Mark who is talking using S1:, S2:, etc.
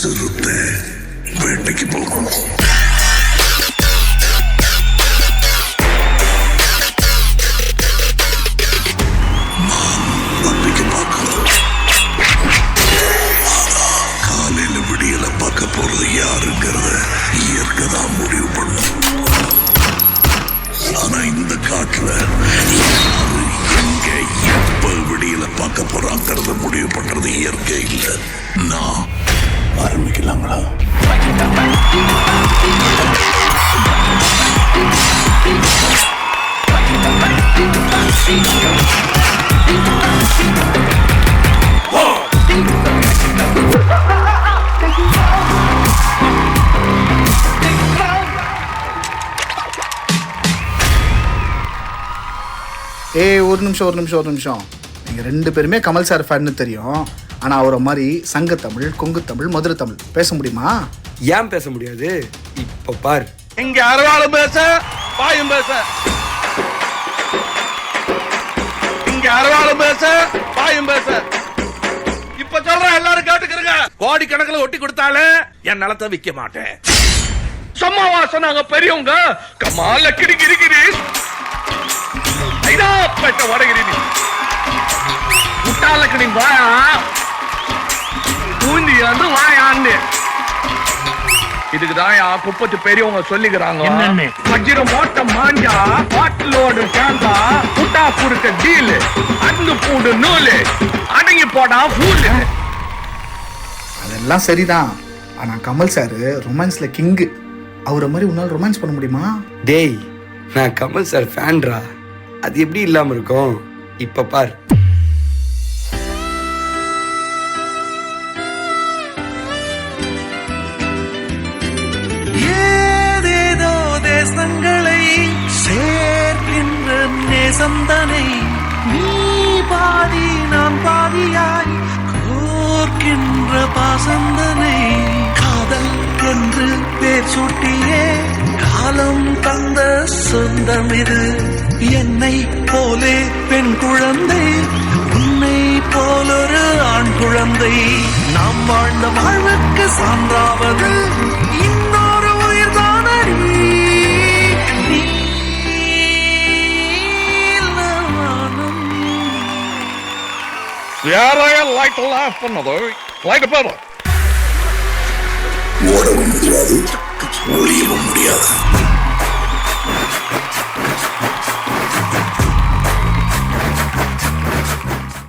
S1: சிறுத்தை வேட்டைக்கு போகும் போறது யாருங்கிறத இயற்கை தான் முடிவு பண்ணும். ஆனா இந்த காட்டுல யாரு எங்க பார்க்க போறாங்கிறத முடிவு பண்றது இயற்கை இல்லை. நான் ஆரம்பிக்கலாங்களா?
S2: ஏய் ஒரு நிமிஷம் ஒரு நிமிஷம் ஒரு நிமிஷம். நீங்கள் ரெண்டு பேருமே கமல் சார் ஃபேன்னு தெரியும். ஆனால் அவரை மாதிரி சங்கத்தமிழ் கொங்கு தமிழ் மதுரை தமிழ் பேச முடியுமா?
S3: ஏன் பேச முடியாது? இப்ப பார்.
S4: இங்க அரவாளும் பேச பாயும் பேச. இங்க அரவாளும் பேச பாயும் பேச. இப்ப சொல்றேன் எல்லாரும் கேட்டுக்கிறங்க கோடி கணக்குல
S5: ஒட்டி
S4: கொடுத்தாலே
S5: என் நிலத்தை விக்க மாட்டேன்.
S6: சும்மாவா சொன்னாங்க பெரியவங்க. கமால கிரி கிரி கிரி ஐயா பெட்ட வடகிரி நீ. முட்டாளக்கு நீ வாயா. வந்து வாயான்னு இதுக்கு தான் குப்பத்து பெரியவங்க சொல்லிக்கிறாங்க. வஜ்ரம் மோட்ட மாஞ்சா பாட்டிலோடு சேர்ந்தா புட்டா புடுக்க டீலு அந்து பூடு நூலு அடங்கி போடா பூலு
S2: அதெல்லாம் சரிதான். ஆனால் கமல் சார் ரொமான்ஸில் கிங்கு. அவரை மாதிரி உன்னால் ரொமான்ஸ் பண்ண முடியுமா?
S3: டேய் நான் கமல் சார் ஃபேன்ரா. அது எப்படி இல்லாம இருக்கும்? இப்ப பார்.
S7: போர்க்கின்ற பாசந்தனை காதல் என்று பேர் சூட்டியே காலம் தந்த சொந்தம் இது என்னை போலே பெண் குழந்தை உன்னை போலொரு ஆண் குழந்தை. நாம் வாழ்ந்த வாழ்வுக்கு சான்றாவது
S6: யாரைய லைட் லாஃப் பண்ணது? லைட் பேர்.
S1: ஓடவும் முடியாது ஒளியவும் முடியாது.